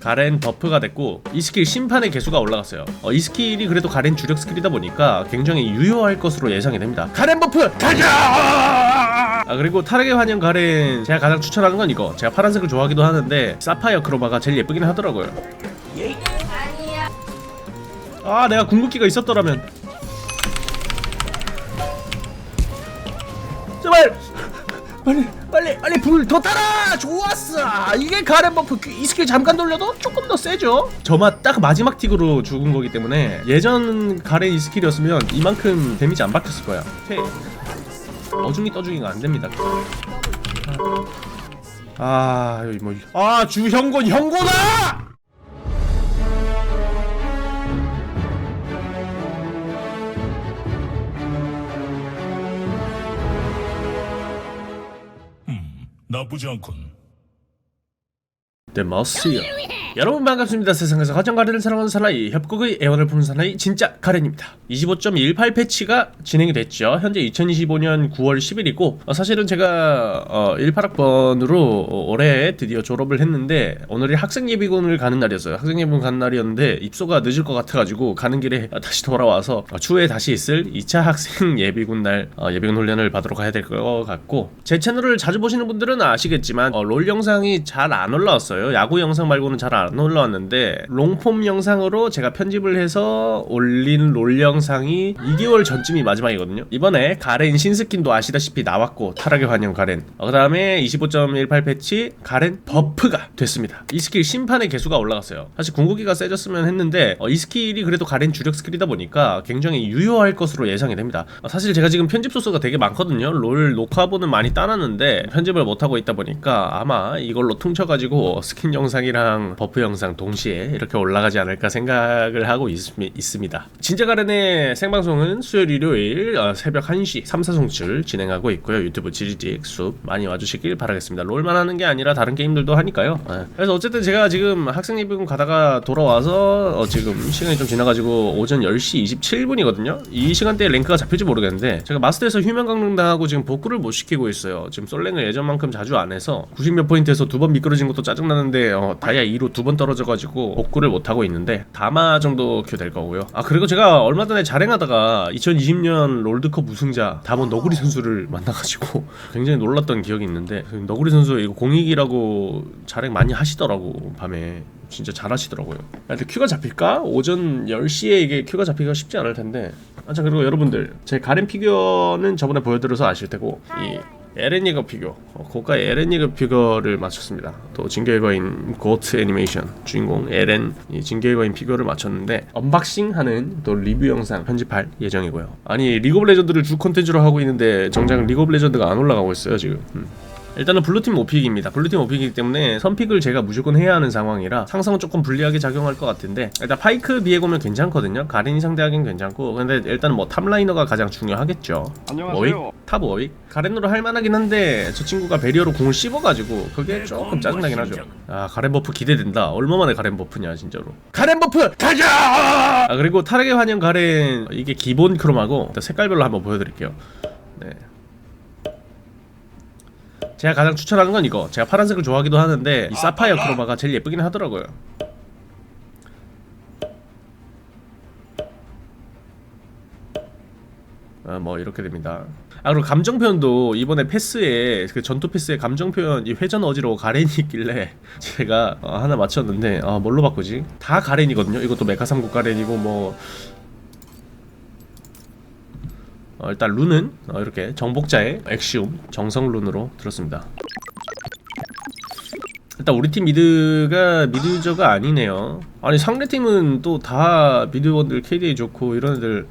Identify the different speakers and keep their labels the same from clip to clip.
Speaker 1: 가렌 버프가 됐고 이 스킬 심판의 개수가 올라갔어요. 어, 이 스킬이 그래도 가렌 주력 스킬이다 보니까 굉장히 유효할 것으로 예상이 됩니다. 가렌 버프! 가자! 아 그리고 타락의 환영 가렌 제가 가장 추천하는 건 이거. 제가 파란색을 좋아하기도 하는데 사파이어 크로마가 제일 예쁘긴 하더라고요. 아 내가 궁극기가 있었더라면. 제발 빨리 빨리 빨리 불 더 따라! 좋았어! 이게 가렌 버프. 이 스킬 잠깐 돌려도 조금 더 세죠? 저만 딱 마지막 틱으로 죽은 거기 때문에 예전 가렌 이 스킬이었으면 이만큼 데미지 안 박혔을 거야. 오케이. 어중이 떠중이가 안 됩니다. 아 여기 뭐아 주형곤 형곤아
Speaker 2: 나쁘지 않군.
Speaker 1: 데머스요 여러분 반갑습니다. 세상에서 가장 가렌을 사랑하는 사나이 협곡의 애원을 품는 사나이 진짜 가렌입니다. 25.18 패치가 진행이 됐죠. 현재 2025년 9월 10일이고 어, 사실은 제가 어, 18학번으로 올해 드디어 졸업을 했는데 오늘이 학생 예비군을 가는 날이었어요. 학생 예비군 가는 날이었는데 입소가 늦을 것 같아가지고 가는 길에 다시 돌아와서 어, 추후에 다시 있을 2차 학생 예비군 날 어, 예비군 훈련을 받도록 해야 될 것 같고 제 채널을 자주 보시는 분들은 아시겠지만 어, 롤 영상이 잘 안 올라왔어요. 야구 영상 말고는 잘안 올라왔는데 롱폼 영상으로 제가 편집을 해서 올린 롤 영상이 2개월 전쯤이 마지막이거든요. 이번에 가렌 신스킨도 아시다시피 나왔고 타락의 환영 가렌. 어, 그 다음에 25.18 패치 가렌 버프가 됐습니다. 이 스킬 심판의 개수가 올라갔어요. 사실 궁극기가 세졌으면 했는데 어, 이 스킬이 그래도 가렌 주력 스킬이다 보니까 굉장히 유효할 것으로 예상이 됩니다. 어, 사실 제가 지금 편집 소스가 되게 많거든요. 롤 녹화본은 많이 따놨는데 편집을 못하고 있다 보니까 아마 이걸로 퉁쳐가지고 스킨 영상이랑 버프 영상 동시에 이렇게 올라가지 않을까 생각을 하고 있, 습니다. 진짜 가렌의 생방송은 수요일 일요일 어, 새벽 1시 3, 4송출 진행하고 있고요. 유튜브 지리직 숲 많이 와주시길 바라겠습니다. 롤만 하는 게 아니라 다른 게임들도 하니까요. 예. 그래서 어쨌든 제가 지금 학생 예비군 가다가 돌아와서 어, 지금 시간이 좀 지나가지고 오전 10시 27분이거든요. 이 시간대에 랭크가 잡힐지 모르겠는데 제가 마스터에서 휴면 강릉 당하고 지금 복구를 못 시키고 있어요. 지금 솔랭을 예전만큼 자주 안 해서 90몇 포인트에서 두 번 미끄러진 것도 짜증나는데 어, 다이아 2로 두번 떨어져가지고 복구를 못하고 있는데 다마 정도 큐될 거고요 아 그리고 제가 얼마 전에 자랭하다가 2020년 롤드컵 우승자 담원 너구리 선수를 만나가지고 굉장히 놀랐던 기억이 있는데 그 너구리 선수 이거 공익이라고 자랭 많이 하시더라고 밤에 진짜 잘하시더라고요. 근데 큐가 잡힐까? 오전 10시에 이게 큐가 잡히기가 쉽지 않을 텐데. 아, 자 그리고 여러분들 제 가렌 피규어는 저번에 보여드려서 아실 테고 이 에렌 예거 피규어 어, 고가 에렌 예거 피규어를 맞췄습니다. 또 진격의 거인 고트 애니메이션 주인공 에렌 이 진격의 거인 피규어를 맞췄는데 언박싱하는 또 리뷰 영상 편집할 예정이고요. 아니 리그 오브 레전드를 주 콘텐츠로 하고 있는데 정작 리그 오브 레전드가 안 올라가고 있어요 지금. 음. 일단은 블루팀 오픽입니다. 블루팀 오픽이기 때문에 선픽을 제가 무조건 해야 하는 상황이라 상성은 조금 불리하게 작용할 것 같은데 일단 파이크 비에고면 괜찮거든요. 가린이 상대하기는 괜찮고 근데 일단 뭐 탑라이너가 가장 중요하겠죠.
Speaker 3: 안녕하세요.
Speaker 1: 워윅? 탑 워윅? 가렌으로 할만하긴 한데 저 친구가 베리어로 공을 씹어가지고 그게 조금 짜증나긴 하죠. 아 가렌 버프 기대된다. 얼마만에 가렌 버프냐 진짜로. 가렌 버프 가자! 아 그리고 타락의 환영 가렌 이게 기본 크롬하고 색깔별로 한번 보여드릴게요. 네. 제가 가장 추천하는 건 이거. 제가 파란색을 좋아하기도 하는데 이 사파이어 크로마가 제일 예쁘긴 하더라고요. 아, 뭐 이렇게 됩니다. 아 그리고 감정 표현도 이번에 패스에 그 전투 패스에 감정 표현 이 회전 어지러워 가렌이 있길래 제가 어, 하나 맞췄는데 아 뭘로 바꾸지? 다 가렌이거든요. 이것도 메카 3국 가렌이고 뭐 어, 일단 룬은 어, 이렇게 정복자의 엑시움 정성 룬으로 들었습니다. 일단 우리 팀 미드가 미드저가 아니네요. 아니 상대 팀은 또 다 미드원들 KDA 좋고 이런 애들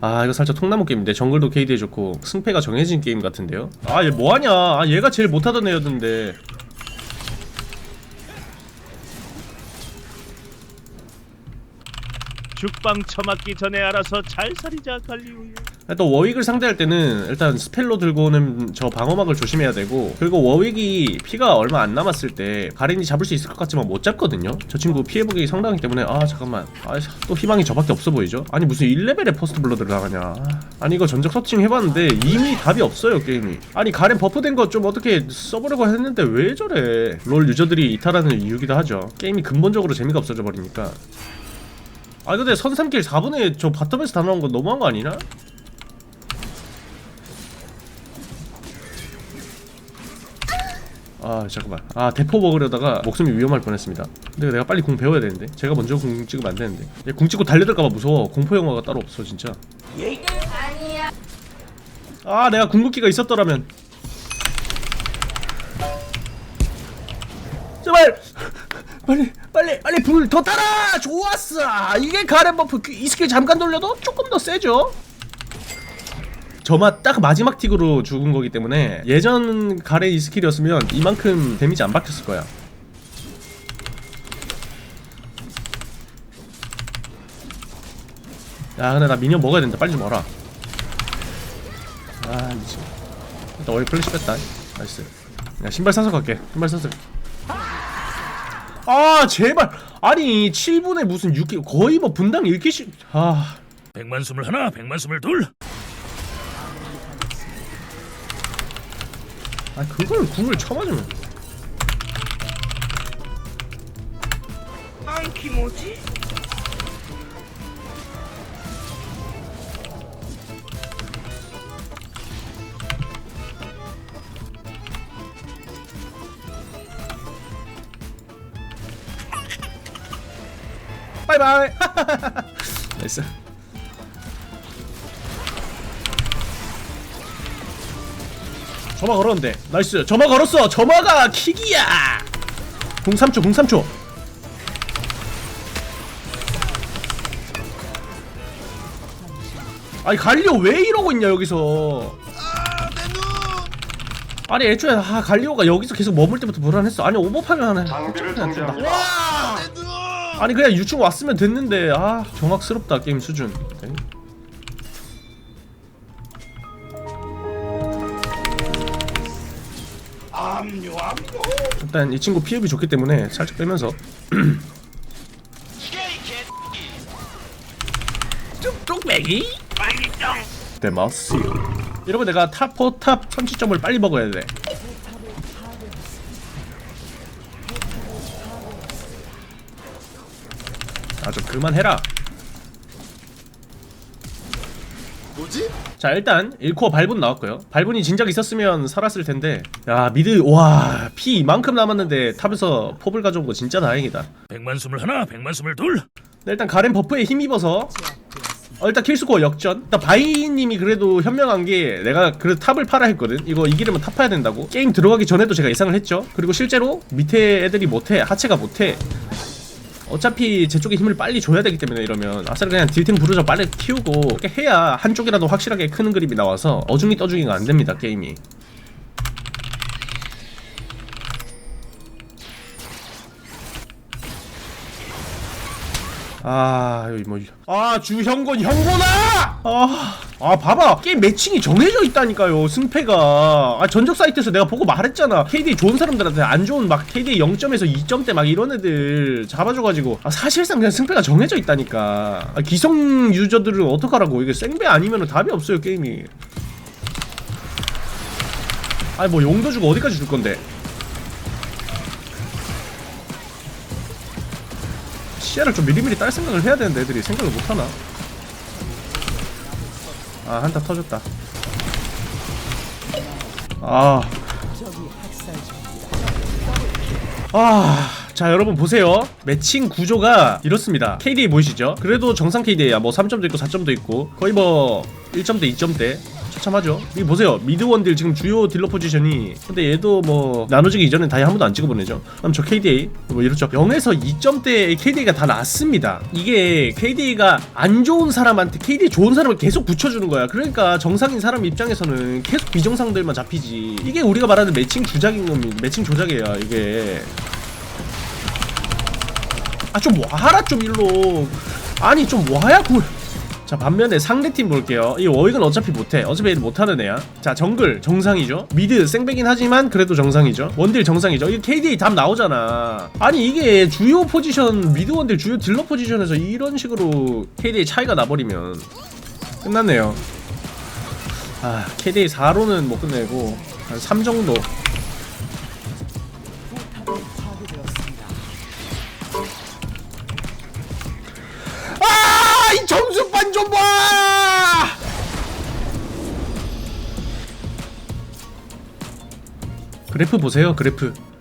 Speaker 1: 아 이거 살짝 통나무 게임인데 정글도 KDA 좋고 승패가 정해진 게임 같은데요. 아 얘 뭐하냐? 아 얘가 제일 못하던 애였는데.
Speaker 4: 죽방 처맞기 전에 알아서 잘 살이자 갈리우
Speaker 1: 유또 워윅을 상대할 때는 일단 스펠로 들고는 저 방어막을 조심해야 되고 그리고 워윅이 피가 얼마 안 남았을 때 가렌이 잡을 수 있을 것 같지만 못 잡거든요. 저 친구 피해보기 상당하기 때문에 아 잠깐만. 아, 또 희망이 저밖에 없어 보이죠? 아니 무슨 1레벨에 포스트 블러드를 아, 아니 이거 전적 서칭 해봤는데 이미 답이 없어요 게임이. 아니 가렌 버프된 거 좀 어떻게 써보려고 했는데 왜 저래? 롤 유저들이 이탈하는 이유기도 하죠. 게임이 근본적으로 재미가 없어져 버리니까. 아 근데 선삼길 4분에 저 바텀에서 다 나온 거 너무한 거 아니나? 아 잠깐만. 아 대포 먹으려다가 목숨이 위험할 뻔했습니다. 근데 내가 빨리 궁 배워야 되는데. 제가 먼저 궁 찍으면 안 되는데. 얘궁 찍고 달려들까봐 무서워. 공포 영화가 따로 없어 진짜. 아 내가 궁극기가 있었더라면. 제발! 빨리 빨리 빨리 불더 타라! 좋았어! 이게 가렌 버프. 그- 이 스킬 잠깐 돌려도 조금 더 세죠 저마 딱 마지막 틱으로 죽은 거기 때문에 예전 가렌 이 스킬이었으면 이만큼 데미지 안 박혔을 거야. 야 근데 나 미니언 먹어야 된다. 빨리 좀 와라. 아 미친. 일단 어이 플래시 뺐다. 나이스. 야 신발 사서 갈게. 신발 사서 아 제발. 아니 7분에 무슨 6기 거의 뭐 분당 1기씩. 아.
Speaker 2: 백만 숨을 하나 백만 숨을 둘
Speaker 1: 아 그걸 궁을 쳐맞으면.
Speaker 3: 안키 뭐지?
Speaker 1: 바이바이. 나이스 점화 걸었는데. 나이스. 점화 걸었어. 점화가 킥이야. 궁 3초 궁 3초. 아니 갈리오 왜 이러고 있냐 여기서. 아니 애초에 아 갈리오가 여기서 계속 머물 때부터 불안했어. 아니 오버파를 하네.
Speaker 4: 장비를
Speaker 1: 그냥 된다.
Speaker 4: 정지합니다.
Speaker 1: 와! 아니 그냥 유충 왔으면 됐는데. 아 정확스럽다 게임 수준 일단 이 친구 피흡이 좋기 때문에 살짝 빼면서.
Speaker 3: 빨리짱
Speaker 1: 데마스 이러면 내가 탑 포탑 선취점을 빨리 먹어야 돼. 아좀 그만해라 자 일단 1코어 발분 나왔고요. 발분이 진작 있었으면 살았을 텐데. 야 미드 와 피 이만큼 남았는데 탑에서 포블 가져온 거 진짜 다행이다.
Speaker 2: 백만 숨을 하나 백만 숨을 둘.
Speaker 1: 네, 일단 가렌 버프에 힘입어서. 어, 일단 킬스코어 역전. 일단 바이님이 그래도 현명한 게 내가 그래도 탑을 팔아 했거든. 이거 이기려면 탑 파야 된다고. 게임 들어가기 전에도 제가 예상을 했죠. 그리고 실제로 밑에 애들이 못해 하체가 못해 어차피 제 쪽에 힘을 빨리 줘야 되기 때문에 이러면 아싸리 그냥 딜탱 부르자 빨리 키우고 이렇게 해야 한쪽이라도 확실하게 크는 그림이 나와서 어중이 떠중이가 안 됩니다 게임이. 아 여기 뭐아 주형곤 형곤아! 아, 아 봐봐. 게임 매칭이 정해져 있다니까요 승패가. 아 전적 사이트에서 내가 보고 말했잖아. KD 좋은 사람들한테 안 좋은 막 KD 0점에서 2점대 막 이런 애들 잡아줘가지고. 아 사실상 그냥 승패가 정해져 있다니까. 아, 기성 유저들은 어떡하라고. 이게 생배 아니면 답이 없어요 게임이. 아니 뭐 용도 주고 어디까지 줄 건데? 시야를 좀 미리미리 딸 생각을 해야 되는데 애들이 생각을 못하나 아 한타 터졌다. 아. 아, 자 여러분 보세요. 매칭 구조가 이렇습니다. KD 보이시죠? 그래도 정상 KD야. 뭐 3점도 있고 4점도 있고 거의 뭐 1점대 2점대 처참하죠. 이 보세요. 미드원딜 지금 주요 딜러 포지션이 근데 얘도 뭐 나눠지기 이전에 다이 한 번도 안 찍어보내죠. 그럼 저 KDA 뭐 이렇죠. 0에서 2점대 KDA가 다 났습니다. 이게 KDA가 안 좋은 사람한테 KDA 좋은 사람을 계속 붙여주는 거야. 그러니까 정상인 사람 입장에서는 계속 비정상들만 잡히지. 이게 우리가 말하는 매칭 조작인 겁니다 매칭 조작이에요 이게. 아 좀 와라 좀 일로. 아니 좀 와야 굴 자 반면에 상대팀 볼게요. 이 워익은 어차피 못해. 어차피 얘는 못하는 애야. 자 정글 정상이죠. 미드 쌩배긴 하지만 그래도 정상이죠. 원딜 정상이죠. 이 KDA 답 나오잖아. 아니 이게 주요 포지션 미드 원딜 주요 딜러 포지션에서 이런 식으로 KDA 차이가 나버리면 끝났네요. 아 KDA 4로는 못 끝내고 한 3 정도 그래프 보세요, 그래프.